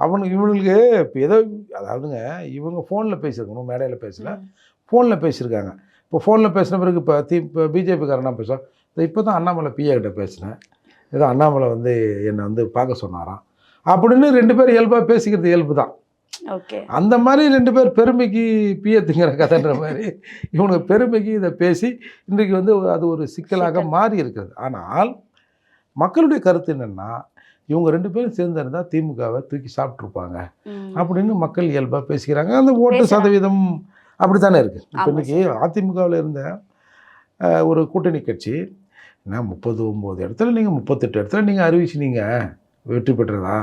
Speaker 2: அவனுக்கு இவனுக்கு இப்போ ஏதோ அதாவதுங்க இவங்க ஃபோனில் பேசியிருக்கணும் மேடையில் பேசல. ஃபோனில் பேசியிருக்காங்க. இப்போ ஃபோனில் பேசின பிறகு இப்போ தி இப்போ பிஜேபிக்காரனா பேசுவான் இப்போ தான் அண்ணாமலை பிஏ கிட்ட பேசினேன். ஏதோ அண்ணாமலை வந்து என்னை வந்து பார்க்க சொன்னாராம். அப்படின்னு ரெண்டு பேரும் இயல்பாக பேசிக்கிறது இயல்பு தான். அந்த மாதிரி ரெண்டு பேர் பெருமைக்கு பியத்துங்கிற கதைன்ற மாதிரி இவனுக்கு பெருமைக்கு இதை பேசி இன்றைக்கு வந்து அது ஒரு சிக்கலாக
Speaker 1: சிக்கல்.
Speaker 2: மாறி இருக்கிறது. ஆனால் மக்களுடைய கருத்து என்னென்னா இவங்க ரெண்டு பேரும் சேர்ந்திருந்தா திமுகவை தூக்கி சாப்பிட்ருப்பாங்க அப்படின்னு மக்கள் இயல்பாக பேசிக்கிறாங்க. அந்த ஓட்டு. சதவீதம் அப்படி தானே இருக்குது இப்போ
Speaker 1: ஆமா.
Speaker 2: இன்னைக்கு அதிமுகவில் இருந்த ஒரு கூட்டணி கட்சி என்ன முப்பது ஒம்பது இடத்துல நீங்கள் முப்பத்தெட்டு இடத்துல நீங்கள் அறிவிச்சினீங்க. வெற்றி பெற்றதா?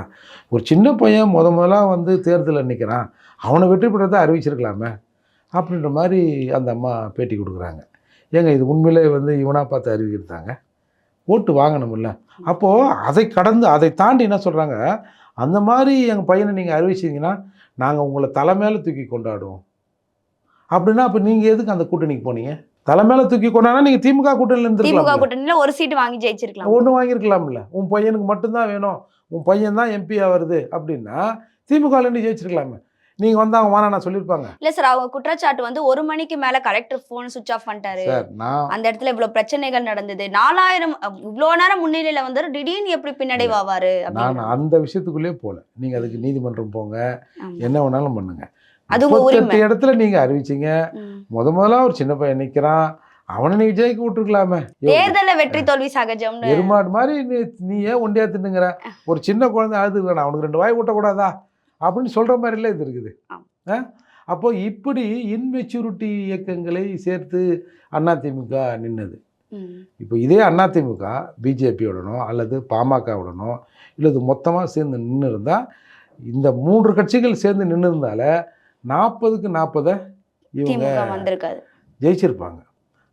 Speaker 2: ஒரு சின்ன பையன் முத முதலாக வந்து தேர்தலில் நிற்கிறான் அவனை வெற்றி பெற்றதா அறிவிச்சிருக்கலாமே. அப்படின்ற மாதிரி அந்த அம்மா பேட்டி கொடுக்குறாங்க. ஏங்க இது உண்மையிலே வந்து இவனாக பார்த்து அறிவிக்கிறாங்க ஓட்டு வாங்கணும்ல. அப்போது அதை கடந்து அதை தாண்டி என்ன சொல்கிறாங்க அந்த மாதிரி எங்கள் பையனை நீங்கள் அறிவிச்சிங்கன்னா நாங்கள் உங்களை தலை மேலே தூக்கி கொண்டாடுவோம். அப்படின்னா அப்போ நீங்கள் எதுக்கு அந்த கூட்டணிக்கு போனீங்க? தலை மேலே தூக்கி கொண்டாடினா நீங்கள் திமுக கூட்டணியில்
Speaker 1: திமுக
Speaker 2: இருந்துருக்கலாம்.
Speaker 1: கூட்டணியில ஒரு சீட் வாங்கி ஜெயிச்சிருக்கலாம்.
Speaker 2: ஒன்று வாங்கியிருக்கலாம்ல. உன் பையனுக்கு மட்டும்தான் வேணும். உன் பையன் தான் எம்பியாக வருது அப்படின்னா திமுகலேருந்து ஜெயிச்சிருக்கலாமே. நீங்கள் வந்து அவங்க வேணா நான் சொல்லியிருப்பாங்க.
Speaker 1: இல்ல சார் அவங்க குற்றச்சாட்டு வந்து ஒரு மணிக்கு மேல கலெக்டர் போன் சுவிச் ஆஃப் பண்ணிட்டாரு. அந்த இடத்துல இவ்வளவு பிரச்சனைகள் நடந்தது. நாலாயிரம் இவ்வளவு நேரம் முன்னிலையில வந்து திடீர்னு எப்படி பின்னடைவாவாரு
Speaker 2: நான் அந்த விஷயத்துக்குள்ளேயே போகல நீங்கள் அதுக்கு நீதிமன்றம் போங்க. என்ன வேணாலும் பண்ணுங்க.
Speaker 1: அது
Speaker 2: இடத்துல நீங்கள் அறிவிச்சீங்க. முத முதல்ல ஒரு சின்ன பையன் நிற்கிறான் அவனை நீங்கள் ஜெயிக்க விட்டுருக்கலாமே.
Speaker 1: தேர்தல்ல வெற்றி தோல்வி சகஜம்னு.
Speaker 2: எருமாடு மாதிரி நீ நீ ஏன் ஒண்டியா தின்னுங்கிற? ஒரு சின்ன குழந்தை அழுதுக்கிறான் அவனுக்கு ரெண்டு வாய் ஊட்டக்கூடாதா? அப்படின்னு சொல்கிற மாதிரில இது இருக்குது. அப்போ இப்படி இன்மெச்சூரிட்டி இயக்கங்களை சேர்த்து அதிமுக நின்னது. இப்போ இதே அதிமுக பிஜேபியோடனோ அல்லது பாமகவுடனோ இல்லது மொத்தமாக சேர்ந்து நின்று இருந்தால் இந்த மூன்று கட்சிகள் சேர்ந்து நின்று இருந்தால நாற்பதுக்கு நாற்பதை இவங்க ஜெயிச்சிருப்பாங்க.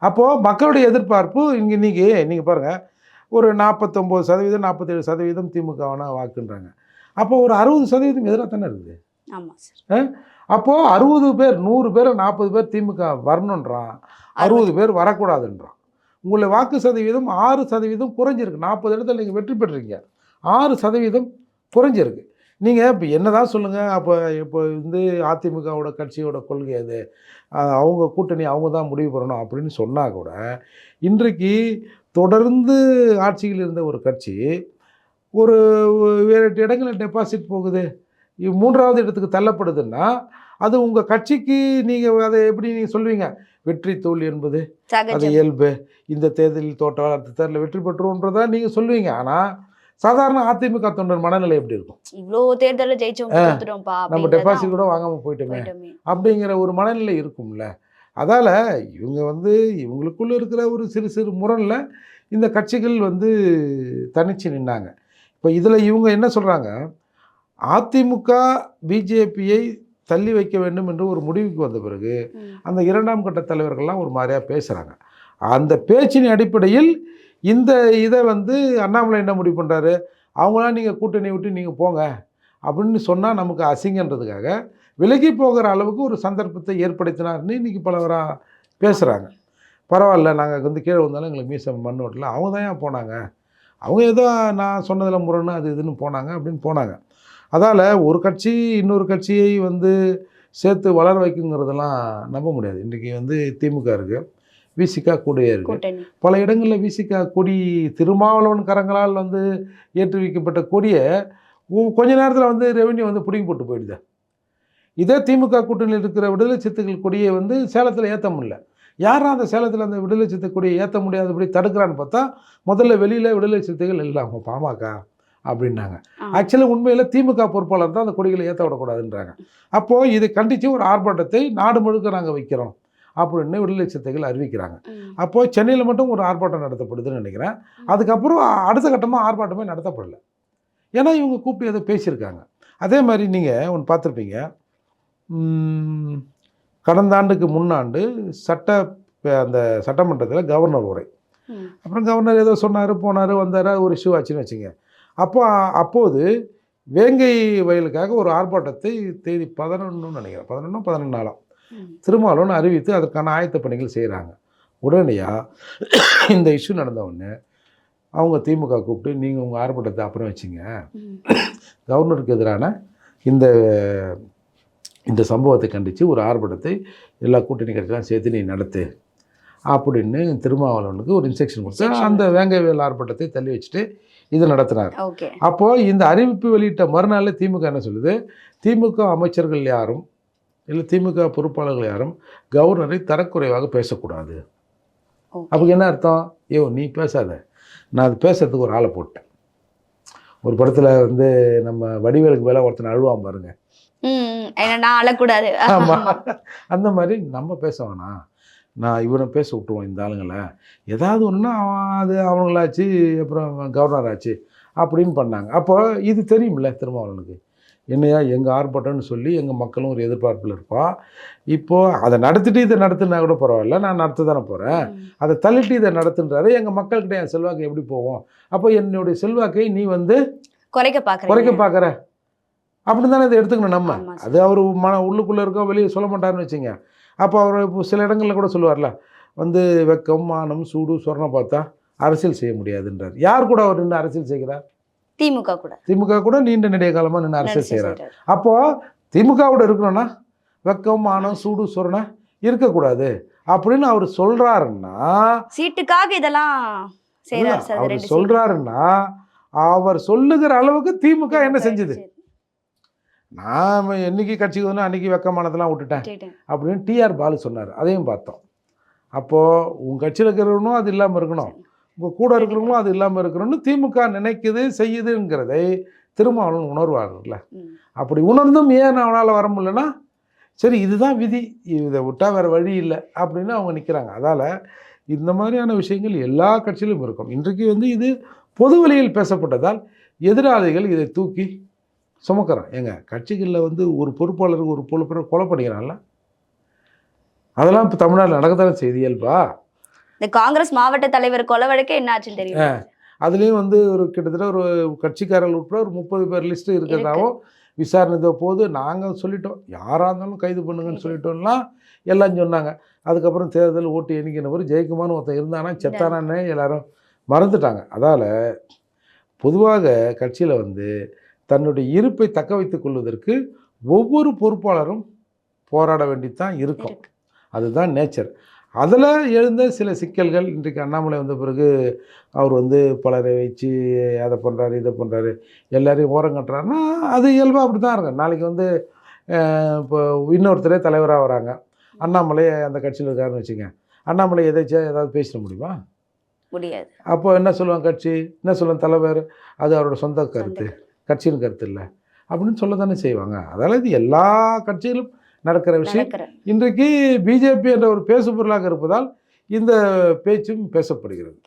Speaker 2: அப்போது மக்களுடைய எதிர்பார்ப்பு இங்கே இன்றைக்கி நீங்கள் பாருங்கள் ஒரு நாற்பத்தொம்போது சதவீதம் நாற்பத்தேழு சதவீதம் திமுகவான வாக்குன்றாங்க. அப்போ ஒரு அறுபது சதவீதம் எதிராக தானே இருக்குது? அப்போது அறுபது பேர் நூறு பேர் நாற்பது பேர் திமுக வரணுன்றான். அறுபது பேர் வரக்கூடாதுன்றான். உங்களுடைய வாக்கு சதவீதம் ஆறு சதவீதம் குறைஞ்சிருக்கு. நாற்பது இடத்துல நீங்கள் வெற்றி பெற்றீங்க ஆறு சதவீதம் குறைஞ்சிருக்கு. நீங்கள் இப்போ என்னதான் சொல்லுங்கள் அப்போ இப்போ வந்து அதிமுகவோட கட்சியோட கொள்கை அது. அவங்க கூட்டணி அவங்க தான் முடிவு பண்ணணும் அப்படின்னு சொன்னால் கூட இன்றைக்கு தொடர்ந்து ஆட்சியில் இருந்த ஒரு கட்சி ஒரு வேறு எட்டு இடங்களில் டெபாசிட் போகுது. மூன்றாவது இடத்துக்கு தள்ளப்படுதுன்னா அது உங்கள் கட்சிக்கு நீங்கள் அதை எப்படி நீங்கள் சொல்லுவீங்க? வெற்றி தோல்வி என்பது அது இயல்பு. இந்த தேர்தலில் தோற்றால் அடுத்த தேர்தலில் வெற்றி பெற்றுன்றதா நீங்கள் சொல்லுவீங்க. ஆனால் சாதாரண அதிமுக தொண்டர் மனநிலை எப்படி இருக்கும்?
Speaker 1: இவ்ளோ தேர்தல்ல கொடுத்துட்டோம்ப்பா
Speaker 2: நம்ம டெபாசிட் கூட வாங்காமல் போயிட்டோமே. அப்படிங்கிற ஒரு மனநிலை இருக்கும்ல. அதால் இவங்க வந்து இவங்களுக்குள்ள இருக்கிற ஒரு சிறு சிறு முரணில் இந்த கட்சிகள் வந்து தனிச்சு நின்னாங்க. இப்போ இதில் இவங்க என்ன சொல்கிறாங்க அதிமுக பிஜேபியை தள்ளி வைக்க வேண்டும் என்று ஒரு முடிவுக்கு வந்த பிறகு. அந்த இரண்டாம் கட்ட தலைவர்கள்லாம் ஒரு மாதிரியாக பேசுகிறாங்க அந்த பேச்சின் அடிப்படையில் இந்த இதை வந்து அண்ணாமலை என்ன முடிவு பண்ணுறாரு அவங்களாம் நீங்கள் கூட்டணி விட்டு நீங்கள் போங்க அப்படின்னு சொன்னால் நமக்கு அசிங்கன்றதுக்காக விலகி போகிற அளவுக்கு ஒரு சந்தர்ப்பத்தை ஏற்படுத்தினார்னு இன்றைக்கி பலவராக பேசுகிறாங்க பரவாயில்ல நாங்கள் வந்து கீழே வந்தாலும் எங்களுக்கு மீசம் மண் ஓட்டல. அவங்க தான் ஏன் போனாங்க? அவங்க ஏதோ நான் சொன்னதில் முரணும் அது இதுன்னு போனாங்க அப்படின்னு போனாங்க. அதால் ஒரு கட்சி இன்னொரு கட்சியை வந்து சேர்த்து வளர வைக்குங்கிறதெல்லாம் நம்ப முடியாது. இன்றைக்கி வந்து திமுக இருக்குது விசிகா கூடயே
Speaker 1: கூட்டணி.
Speaker 2: பல இடங்களில் விசிகா கொடி திருமாவளவன் கரங்களால் வந்து ஏற்றி வைக்கப்பட்ட கொடியை கொஞ்ச நேரத்தில் வந்து ரெவென்யூ வந்து பிடிங்கி போட்டு போயிடுது. இதே திமுக கூட்டணியில் இருக்கிற விடுதலை சித்துக்கள் கொடியை வந்து சேலத்தில் ஏற்ற முடியல. யாரா அந்த சேலத்தில் அந்த விடுதலை சித்து கொடியை ஏற்ற முடியாதபடி தடுக்கிறான்னு பார்த்தா முதல்ல வெளியில் விடுதலை சித்துகள் இல்லை அவங்க பாமக அப்படின்னாங்க. ஆக்சுவலாக உண்மையில் திமுக பொறுப்பாளர் தான் அந்த கொடிகளை ஏற்ற விடக்கூடாதுன்றாங்க. அப்போது இதை கண்டித்து ஒரு ஆர்ப்பாட்டத்தை நாடு முழுக்க நாங்கள் வைக்கிறோம். அப்படின்னு விடுதலை சித்தைகள் அறிவிக்கிறாங்க. அப்போது சென்னையில் மட்டும் ஒரு ஆர்ப்பாட்டம் நடத்தப்படுதுன்னு நினைக்கிறேன். அதுக்கப்புறம் அடுத்த கட்டமாக ஆர்ப்பாட்டமே நடத்தப்படல. ஏன்னா இவங்க கூப்பிட்டு ஏதோ பேசியிருக்காங்க. அதே மாதிரி நீங்கள் ஒன்று பார்த்துருப்பீங்க. கடந்த ஆண்டுக்கு முன்னாண்டு சட்ட அந்த சட்டமன்றத்தில் கவர்னர் உரை. அப்புறம் கவர்னர் ஏதோ சொன்னார் போனார் வந்தார் ஒரு இஷ்யூ ஆச்சுன்னு வச்சுங்க. அப்போ அப்போது வேங்கை வயலுக்காக ஒரு ஆர்ப்பாட்டத்தை தேதி பதினொன்றுன்னு நினைக்கிறேன். பதினொன்றும் பதினொன்றாலும். திருமாவளவன் அறிவித்து அதற்கான ஆயத்த பணிகள் செய்கிறாங்க உடனடியாக இந்த இஷ்யூ நடந்த உடனே அவங்க திமுக கூப்பிட்டு நீங்கள் உங்கள் ஆர்ப்பாட்டத்தை அப்புறம் வச்சிங்க. கவர்னருக்கு எதிரான இந்த இந்த சம்பவத்தை கண்டித்து ஒரு ஆர்ப்பாட்டத்தை எல்லா கூட்டணி கட்சியெல்லாம் சேர்த்து நீ நடத்து. அப்படின்னு திருமாவளவனுக்கு ஒரு இன்ஸ்ட்ரக்ஷன் கொடுத்து அந்த வேங்கவேல் ஆர்ப்பாட்டத்தை தள்ளி வச்சுட்டு இது நடத்தினார்
Speaker 1: ஓகே.
Speaker 2: அப்போ இந்த அறிவிப்பு வெளியிட்ட மறுநாள் திமுக என்ன சொல்லுது? திமுக அமைச்சர்கள் யாரும் இல்லை திமுக பொறுப்பாளர்கள் யாரும் கவர்னரை தரக்குறைவாக பேசக்கூடாது. அப்போ என்ன அர்த்தம்? ஐயோ நீ பேசாத. நான் அது பேசுறதுக்கு ஒரு ஆளை போட்டேன். ஒரு படத்தில் வந்து நம்ம வடிவேலுக்கு மேலே ஒருத்தன் அழுவான் பாருங்க.
Speaker 1: நான் அழக்கூடாது.
Speaker 2: ஆமாம் அந்த மாதிரி நம்ம பேச வேணாம். நான் இவனை பேச விட்டுருவோம் இந்த ஆளுங்களை. ஏதாவது ஒன்றுனா அவன் அது அவங்களாச்சு அப்புறம் கவர்னர் ஆச்சு அப்படின்னு பண்ணாங்க. அப்போ இது தெரியும்ல திருமாவளவனுக்கு. என்னையா எங்கள் ஆர்ப்பாட்டம்னு சொல்லி எங்கள் மக்களும் ஒரு எதிர்பார்ப்பில் இருப்பா. இப்போது அதை நடத்திட்டு இதை நடத்துனா கூட பரவாயில்ல நான் நடத்த தானே போகிறேன் அதை தள்ளிட்டு இதை நடத்துன்றாரு எங்கள் மக்கள்கிட்ட என் செல்வாக்கு எப்படி போகும்? அப்போ என்னுடைய செல்வாக்கை நீ வந்து
Speaker 1: குறைக்க பாக்குறேன்
Speaker 2: குறைக்க பார்க்குற அப்படின்னு தானே இதை எடுத்துக்கணும் நம்ம. அது அவர் மன உள்ளுக்குள்ளே இருக்கோ வெளியே சொல்ல மாட்டாருன்னு வச்சுங்க. அப்போ அவர் இப்போ சில இடங்களில் கூட சொல்லுவார்ல வந்து வெக்கம் மானம் சூடு சொர்ணம் பார்த்தா அரசியல் செய்ய முடியாதுன்றார். யார் கூட அவர் நின்று அரசியல் செய்கிறார்?
Speaker 1: திமுக கூட.
Speaker 2: திமுக கூட நீண்ட நெடிய காலமாக நின்று அரசியல் செய்கிறார். அப்போது திமுகவோட இருக்கணும்னா வெக்கம் மானம் சூடு சொரணை இருக்கக்கூடாது. அப்படின்னு அவர் சொல்கிறாருன்னா
Speaker 1: சீட்டுக்காக இதெல்லாம்
Speaker 2: அவர். சொல்கிறாருன்னா அவர் சொல்லுகிற அளவுக்கு திமுக என்ன செஞ்சது? நான் என்னைக்கு கட்சிக்கு வந்து அன்னைக்கு வெக்கமானதெல்லாம் விட்டுட்டேன். அப்படின்னு டிஆர் பாலு சொன்னார். அதையும் பார்த்தோம். அப்போது உங்கள் கட்சியில் இருக்கிறவனும் அது இல்லாமல் இருக்கணும். உங்கள் கூட இருக்கிறவங்களும் அது இல்லாமல் இருக்கணும்னு திமுக நினைக்குது செய்யுதுங்கிறதை திருமாவளவன் உணர்வார்கள்ல.
Speaker 1: ம்.
Speaker 2: அப்படி உணர்ந்தும் ஏன் அவனால் வர முடியலன்னா சரி இதுதான் விதி. இதை விட்டால் வேறு வழி இல்லை அப்படின்னு அவங்க நிற்கிறாங்க அதால் இந்த மாதிரியான விஷயங்கள் எல்லா கட்சியிலும் இருக்கும். இன்றைக்கு வந்து இது பொது வழியில் பேசப்பட்டதால் எதிராளிகள் இதை தூக்கி சுமக்கிறான் ஏங்க கட்சிகளில் வந்து ஒரு பொறுப்பாளருக்கு ஒரு பொறுப்பாளர் கொலை பண்ணிக்கிறான்ல அதெல்லாம் இப்போ தமிழ்நாட்டில் நடக்கத்தானே செய்தி இயல்பா?
Speaker 1: இந்த காங்கிரஸ் மாவட்ட தலைவர் கொலை வழக்கே என்ன ஆச்சுன்னு தெரியும்?
Speaker 2: அதுலேயும் வந்து ஒரு கிட்டத்தட்ட ஒரு கட்சிக்காரர்கள் உட்பட ஒரு முப்பது பேர் லிஸ்ட்டு இருக்கிறதாவும் விசாரணை போது நாங்கள் சொல்லிட்டோம். யாராக இருந்தாலும் கைது பண்ணுங்கன்னு சொல்லிட்டோம்லாம் எல்லாம் சொன்னாங்க. அதுக்கப்புறம் தேர்தல் ஓட்டு எண்ணிக்கிற போது ஜெயக்குமார்னு ஒருத்தன் இருந்தானா செத்தானான்னு எல்லாரும் மறந்துட்டாங்க. அதால் பொதுவாக கட்சியில் வந்து தன்னுடைய இருப்பை தக்க வைத்துக் கொள்வதற்கு ஒவ்வொரு பொறுப்பாளரும் போராட வேண்டித்தான் இருக்கும்.
Speaker 1: இருக்கு.
Speaker 2: அதுதான் நேச்சர் அதில் எழுந்த சில சிக்கல்கள். இன்றைக்கு அண்ணாமலை வந்த பிறகு அவர் வந்து பலரை வச்சு அதை பண்ணுறாரு இதை பண்ணுறாரு எல்லாரையும் ஓரம் கட்டுறாருன்னா அது இயல்பாக அப்படி தான் இருக்கும். நாளைக்கு வந்து இப்போ இன்னொருத்தரே தலைவராக வராங்க. அண்ணாமலை அந்த கட்சியில் இருக்காருன்னு வச்சுங்க அண்ணாமலை எதாச்சும் ஏதாவது பேசிட முடியுமா?
Speaker 1: முடியாது.
Speaker 2: அப்போ என்ன சொல்லுவாங்க கட்சி? என்ன சொல்லுவாங்க தலைவர்? அது அவரோட சொந்த கருத்து. கட்சியின் கருத்து இல்லை. அப்படின்னு சொல்ல தானே செய்வாங்க. அதால் இது எல்லா கட்சியிலும் நடக்கிற விஷயம். இன்றைக்கு பிஜேபி என்ற ஒரு பேசு பொருளாக இருப்பதால் இந்த பேச்சும் பேசப்படுகிறது.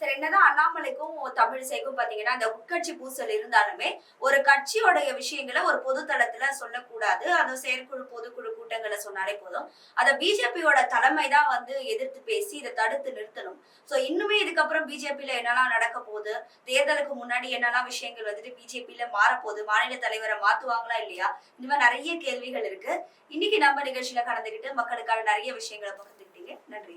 Speaker 1: சார் என்னதான் அண்ணாமலைக்கும் தமிழிசைக்கும் பாத்தீங்கன்னா இந்த உட்கட்சி பூசல் இருந்தாலுமே ஒரு கட்சியோடைய விஷயங்களை ஒரு பொது தளத்துல சொல்லக்கூடாது. அது செயற்குழு பொதுக்குழு கூட்டங்களை சொன்னாலே போதும். அதை பிஜேபியோட தலைமை தான் வந்து எதிர்த்து பேசி இதை தடுத்து நிறுத்தணும். சோ இன்னுமே இதுக்கப்புறம் பிஜேபியில என்னெல்லாம் நடக்க போகுது? தேர்தலுக்கு முன்னாடி என்னெல்லாம் விஷயங்கள் வந்துட்டு பிஜேபியில மாறப்போகுது? மாநில தலைவரை மாத்துவாங்களா இல்லையா? இந்த மாதிரி நிறைய கேள்விகள் இருக்கு. இன்னைக்கு நம்ம நிகழ்ச்சியில கலந்துக்கிட்டு மக்களுக்கான நிறைய விஷயங்களை பகிர்ந்துக்கிட்டீங்க. நன்றி